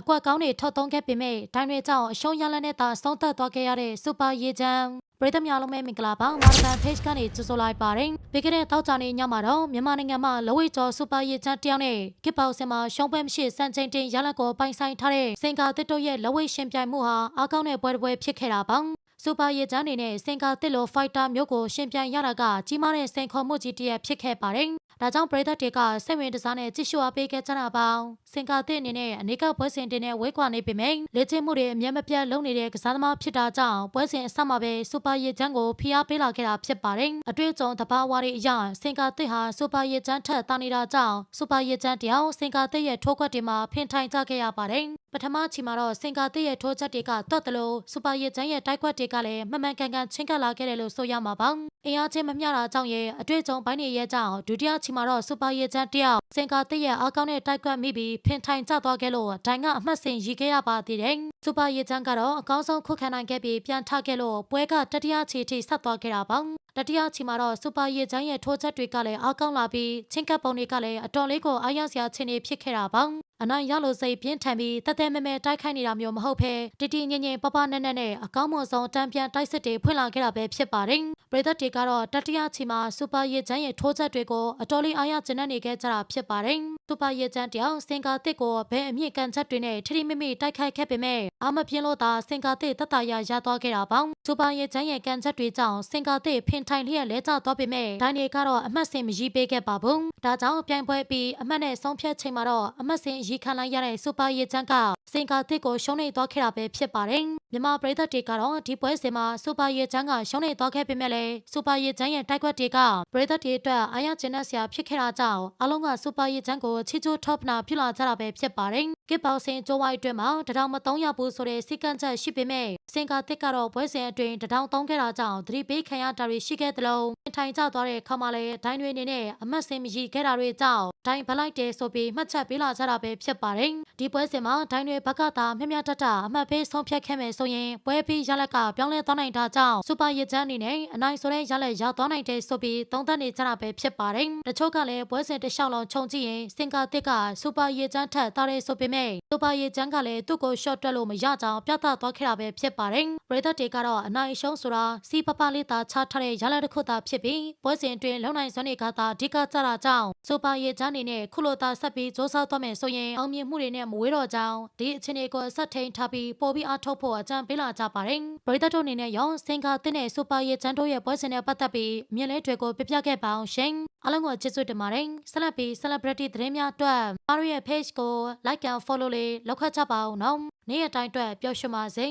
အကွက်ကောင်းတွေထုတ်သုံးခဲ့ပေမဲ့ဒိုင်းတွေကြောင့်အရှုံးရလနဲ့သာဆုံးသက်သွားခဲ့ရတဲ့စူပါရေချမ်းပရိသတ်များလုံးပဲမင်္ဂလာပါမာရတန် page ကနေကြိုဆိုလိုက်ပါတယ်ပြီးခဲ့တဲ့တောက်ကြနေညမှာတော့မြန်မာနိုင်ငံမှာလဝိကျော်စူပါရေချမ်းတယောက်နဲ့ကစ်ပေါစင်မှာရှုံးပွဲမရှိစံချိန်တင်ရလက်ကိုပိုင်ဆိုင်ထားတဲ့စင်ကာတစ်တို့ရဲ့လဝိရှင်ပြိုင်မှုဟာအကောင်းတဲ့ပွဲတစ်ပွဲဖြစ်ခဲ့တာပါစူပါရေချမ်းနေနဲ့စင်ကာတစ်လိုဖိုက်တာမျိုးကိုရှင်ပြိုင်ရတာကကြီးမားတဲ့စိန်ခေါ်မှုကြီးတစ်ရပ်ဖြစ်ခဲ့ပါတယ် ဒါကြောင့်ပရိသတ်တွေကစိတ်ဝင်တစားနဲ့ကြည့်ရှုအားပေးခဲ့ကြတာပါစင်ကာတစ်အနေနဲ့အနိကပွဲစဉ်တင်နဲ့ဝေးကွာနေပေမဲ့လေ့ကျင့်မှုတွေအမြဲမပြတ်လုပ်နေတဲ့ကစားသမားဖြစ်တာကြောင့်ပွဲစဉ်အစမှာပဲစူပါရေချမ်းကိုဖိအားပေးလာခဲ့တာဖြစ်ပါတယ်အတွေ့အကြုံတဘာဝတွေအရစင်ကာတစ်ဟာစူပါရေချမ်းထက်တာနေတာကြောင့်စူပါရေချမ်းတယောက်စင်ကာတစ်ရဲ့ထိုးခွက်တွေမှာဖင်ထိုင်ကြခဲ့ရပါတယ်ပထမချီမှာတော့စင်ကာတစ်ရဲ့ထိုးချက်တွေကတွတ်တယ်လို့စူပါရေချမ်းရဲ့တိုက်ခွက်တွေကလည်းမှန်မှန်ကန်ကန်ချင်းကပ်လာခဲ့တယ်လို့ဆိုရမှာပါ အင်အားချင်းမမျှတာကြောင့်ရဲ့အတွေ့အကြုံပိုင်းတွေရဲ့ကြောင့်ဒုတိယချီမှာတော့စူပါရေချမ်းတယောက်စင်ကာတစ်ရဲ့အားကောင်းတဲ့တိုက်ခွက်မိပြီးဖင်ထိုင်ကျသွားခဲ့လို့ဒိုင်ကအမှတ်စဉ်ရီခဲ့ရပါသေးတယ်စူပါရေချမ်းကတော့အကောင်းဆုံးခုခံနိုင်ခဲ့ပြီးပြန်ထခဲ့လို့ပွဲကတတိယချီထိဆက်သွားခဲ့တာပါ တတိယချီမှာတော့စူပါရေချမ်းရဲ့ထိုးချက်တွေကလည်းအားကောင်းလာပြီးချင်းကပ်ပုံတွေကလည်းအတော်လေးကိုအားရစရာခြေနေဖြစ်ခဲ့တာပါအနိုင်ရလို့စိတ်ပြင်းထန်ပြီးတက်တဲ့မဲမဲတိုက်ခိုက်နေတာမျိုးမဟုတ်ဘဲတတိငြိမ်ငြိမ်ပပနက်နက်နဲ့အကောင်းမွန်ဆုံးတံပြန်တိုက်စစ်တွေဖွင့်လာခဲ့တာပဲဖြစ်ပါတယ်ပရိသတ်တွေကတော့တတိယချီမှာစူပါရေချမ်းရဲ့ထိုးချက်တွေကိုအတော်လေးအားရကျဉ်းနေခဲ့ကြတာဖြစ်ပါတယ် စူပါရေချမ်းတယောက်စင်ကာတစ်ကိုဘဲအမြင့်ကန်ချက်တွေနဲ့ထိထိမိမိတိုက်ခိုက်ခဲ့ပေမဲ့အာမပြင်းလို့သာစင်ကာတစ်တတရရသွားခဲ့တာပေါ့စူပါရေချမ်းရဲ့ကန်ချက်တွေကြောင့်စင်ကာတစ်ဖင်ထိုင်လျက်လဲကျသွားပေမဲ့ဒိုင်နေကတော့အမှတ်စဉ်မရီးပေးခဲ့ပါဘူးဒါကြောင့်ပြိုင်ပွဲပြီးအမှတ်နဲ့ဆုံးဖြတ်ချိန်မှာတော့အမှတ်စဉ်ရီးခံလိုက်ရတဲ့စူပါရေချမ်းကစင်ကာတစ်ကိုရှုံးနေသွားခဲ့တာပဲဖြစ်ပါတယ်မြန်မာပရိသတ်တွေကတော့ဒီပွဲစဉ်မှာစူပါရေချမ်းကရှုံးနေသွားခဲ့ပေမဲ့လည်းစူပါရေချမ်းရဲ့တိုက်ခွက်တွေကပရိသတ်တွေအတွက်အားရကျဉ်းဆရာဖြစ်ခဲ့တာကြောင့်အလုံးကစူပါရေချမ်းကိုချီချိုးထော့ပနာဖြစ်လာကြတာပဲဖြစ်ပါတယ်ကစ်ပေါစင်ကျိုးဝိုင်းအတွင်းမှာတထောင်မသုံးရဘူးဆိုတဲ့စီကံချက်ရှိပေမဲ့စင်ကာတစ်ကတော့ပွဲစဉ်အတွင်းတထောင်သုံးခဲ့တာကြောင့်သတိပေးခံရတာတွေရှိခဲ့သလို ထိုင်ကျသွားတဲ့ခါမှလည်းဒိုင်းတွေအနေနဲ့အမတ်စင်မကြီးခဲ့တာတွေကြောင့်ဒိုင်းဗလိုက်တယ်ဆိုပြီးမှတ်ချက်ပေးလာကြတာပဲဖြစ်ပါတယ်ဒီပွဲစဉ်မှာဒိုင်းတွေဘက်ကသာမျက်မျှတတအမှတ်ပေးဆုံးဖြတ်ခဲ့မယ်ဆိုရင်ပွဲပြီးရလက်ကပြောင်းလဲသွားနိုင်တာကြောင့်စူပါရချမ်းအနေနဲ့အနိုင်ဆိုတဲ့ရလက်ရသွားနိုင်တယ်ဆိုပြီးသုံးသပ်နေကြတာပဲဖြစ်ပါတယ်တချို့ကလည်းပွဲစဉ်တစ်လျှောက်လုံးခြုံကြည့်ရင်စင်ကာတစ်ကစူပါရချမ်းထက်တားတယ်ဆိုပေမဲ့စူပါရချမ်းကလည်းသူ့ကို short တွက်လို့မရကြောင်းပြသသွားခဲ့တာပဲဖြစ်ပါတယ်ပရိသတ်တွေကတော့အနိုင်ရှုံးဆိုတာစီပပလေးသာချထားတဲ့ရလက်တစ်ခုသာဖြစ်ပြီးပွဲစဉ်အတွင်းလုံနိုင်စွမ်းတွေကသာအဓိကကြတာကြောင့်စူပါရချမ်းအနေနဲ့ခုလိုသာဆက်ပြီးစ조사သွားမယ်ဆိုရင်အောင်မြင်မှုတွေနဲ့မဝေးတော့ကြောင်းဒီအခြေအနေကိုဆက်ထိန်ထားပြီးပို့ပြီးအားထုတ်ဖို့အကြံပေးလာကြပါတယ်ပရိသတ်တို့အနေနဲ့ရောစင်ကာတင်းနဲ့စူပါရချမ်းတို့ရဲ့ပွဲစဉ်နဲ့ပတ်သက်ပြီးမြင်လဲတွေကိုပြပြခဲ့ပါအောင်ရှင်အားလုံးကိုကျေးဇူးတင်ပါတယ်ဆက်လက်ပြီး celebrity သတင်းများအတွက်အားရရဲ့ page ကို like and follow လေးလုပ်ခတ်ကြပါအောင်နော်နေ့ရက်တိုင်းအတွက်ပျော်ရွှင်ပါစေ